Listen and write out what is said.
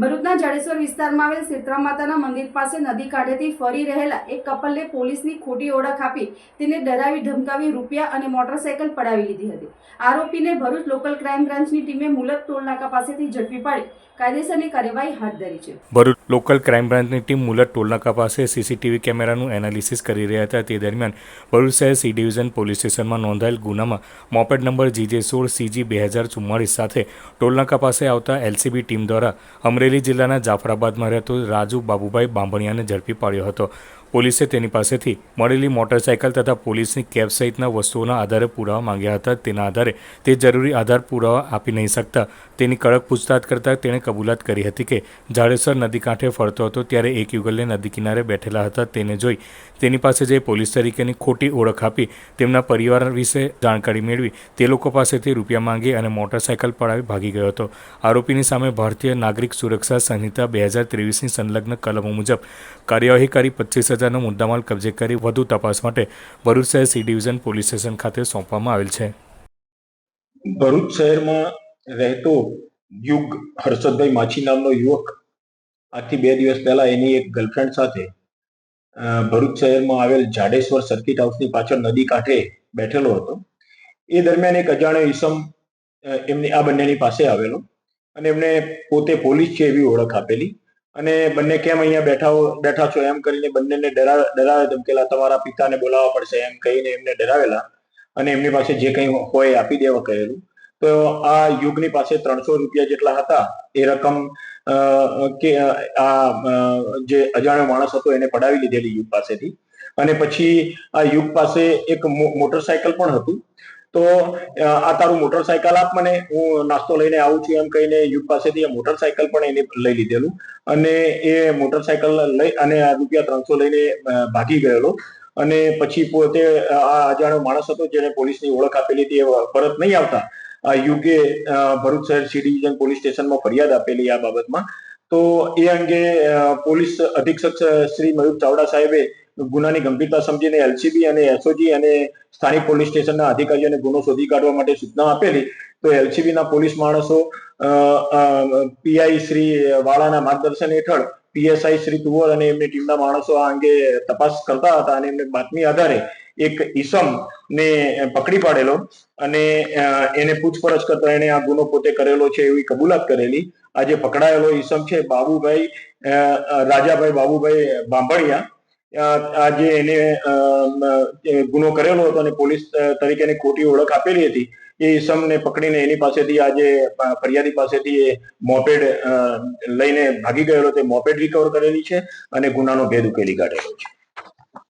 ભરૂચના જાડેશ્વર વિસ્તારમાં આવેલ શીતળા માતાના મંદિર પાસે નદી કાંઠેથી ફરી રહેલા એક કપલને પોલીસની ખોટી ઓળખ આપી તેને ડરાવી, ધમકાવી, રૂપિયા અને મોટરસાયકલ પડાવી લીધી હતી. આરોપીને ભરૂચ લોકલ ક્રાઇમ બ્રાન્ચની ટીમે મુલત ટોલનાકા પાસેથી ઝડપી પાડી કાયદેસરની કાર્યવાહી હાથ ધરી છે. ભરૂચ લોકલ ક્રાઇમ બ્રાન્ચની ટીમ મુલત ટોલનાકા પાસે સીસીટીવી કેમેરાનું એનાલિસિસ કરી રહ્યા હતા. તે દરમિયાન ભરૂચ શહેર સી ડિવિઝન પોલીસ સ્ટેશનમાં નોંધાયેલ ગુનામાં મોપેડ નંબર જીજે સોળ સીજી બે હજાર ચુમ્માળીસ સાથે ટોલનાકા પાસે આવતા એલસીબી ટીમ દ્વારા અમરેલી જિલ્લાના જાફરાબાદમાં રહેતો રાજુ બાબુભાઈ બાંભણિયાને ઝડપી પાડ્યો હતો. પોલીસે તેની પાસેથી મળેલી મોટરસાયકલ તથા પોલીસની કેબ સહિતના વસ્તુઓના આધારે પુરાવા માંગ્યા હતા. તેના આધારે તે જરૂરી આધાર પુરાવા આપી નહીં શકતા તેની કડક પૂછતાછ કરતાં તેણે કબૂલાત કરી હતી કે જાડેસર નદી કાંઠે ફરતો હતો ત્યારે એક યુગલને નદી કિનારે બેઠેલા હતા. તેને જોઈ તેની પાસે જઈ પોલીસ તરીકેની ખોટી ઓળખ આપી તેમના પરિવાર વિશે જાણકારી મેળવી તે લોકો પાસેથી રૂપિયા માંગી અને મોટરસાયકલ પડાવી ભાગી ગયો હતો. આરોપીની સામે ભારતીય નાગરિક સુરક્ષા સંહિતા બે હજાર ત્રેવીસની સંલગ્ન કલમો મુજબ કાર્યવાહી કરી પચીસ હજારનો મુદ્દામાલ કબજે કરી વધુ તપાસ માટે ભરૂચ શહેર સી ડિવિઝન પોલીસ સ્ટેશન ખાતે સોંપવામાં આવેલ છે. ભરૂચ શહેરમાં રહેતો યુગ હર્ષદભાઈ માછી નામનો યુવક આજથી બે દિવસ પહેલા એની એક ગર્લફ્રેન્ડ સાથે ભરૂચ શહેરમાં આવેલ જાડેશ્વર સર્કિટ હાઉસની પાછળ નદી કાંઠે બેઠેલો હતો. એ દરમિયાન એક અજાણ્યો ઈસમ એમની, આ બંનેની પાસે આવેલો અને એમને પોતે પોલીસ છે એવી ઓળખ આપેલી. અને બંને કેમ અહીંયા બેઠા બેઠા છો? એમ કરીને બંનેને ડરા ડરાવે ધમકેલા તમારા પિતાને બોલાવવા પડશે એમ કહીને એમને ડરાવેલા. અને એમની પાસે જે કંઈ હોય આપી દેવા કહેલું. તો આ યુગની પાસે ત્રણસો રૂપિયા જેટલા હતા. એ રકમ કે આ જે અજાણ્યો માણસ હતો એને પડાવી લીધેલી યુગ પાસેથી. અને પછી આ યુગ પાસે એક મોટરસાયકલ પણ હતું. તો આ તારું મોટરસાયકલ આપ મને, હું નાસ્તો લઈને આવું છું એમ કહીને યુગ પાસેથી એ મોટરસાયકલ પણ એને લઈ લીધેલું. અને એ મોટરસાયકલ લઈ, અને આ રૂપિયા ત્રણસો લઈને ભાગી ગયેલો. અને પછી પોતે આ અજાણ્યો માણસ હતો જેને પોલીસની ઓળખ આપેલી હતી, એ પરત નહીં આવતા. યુગે ભરૂચ શહેર સી ડિવિઝન પોલીસ સ્ટેશનમાં ફરિયાદ આપેલી આ બાબતમાં. તો એ અંગે પોલીસ અધિક્ષક શ્રી મયુર ચાવડા સાહેબે ગુનાની ગંભીરતા સમજીને એલસીબી અને એસઓજી અને સ્થાનિક પોલીસ સ્ટેશનના અધિકારીઓને ગુનો શોધી કાઢવા માટે સૂચના આપેલી, તો એલસીબીના પોલીસ માણસો પીઆઈ શ્રી વાળાના માર્ગદર્શન હેઠળ પીએસઆઈ શ્રી તુવર અને એમની ટીમના માણસો આ અંગે તપાસ કરતા હતા અને એમને બાતમી આધારે એક ઈસમ ને પકડી પાડેલો અને એને પૂછપરછ કરતા એને આ ગુનો પોતે કરેલો છે એવી કબૂલાત કરેલી. આજે પકડાયેલો ઈસમ છે બાબુભાઈ રાજાભાઈ બાબુભાઈ બાંભણિયા અ, આ જે એને ગુનો કરેલો હતો અને પોલીસ તરીકે એને ખોટી ઓળખ આપેલી હતી એ ઈસમને પકડીને એની પાસેથી આજે ફરિયાદી પાસેથી એ મોપેડ લઈને ભાગી ગયેલો તે મોપેડ રિકવર કરેલી છે અને ગુનાનો ભેદ ઉકેલી કાઢેલો છે.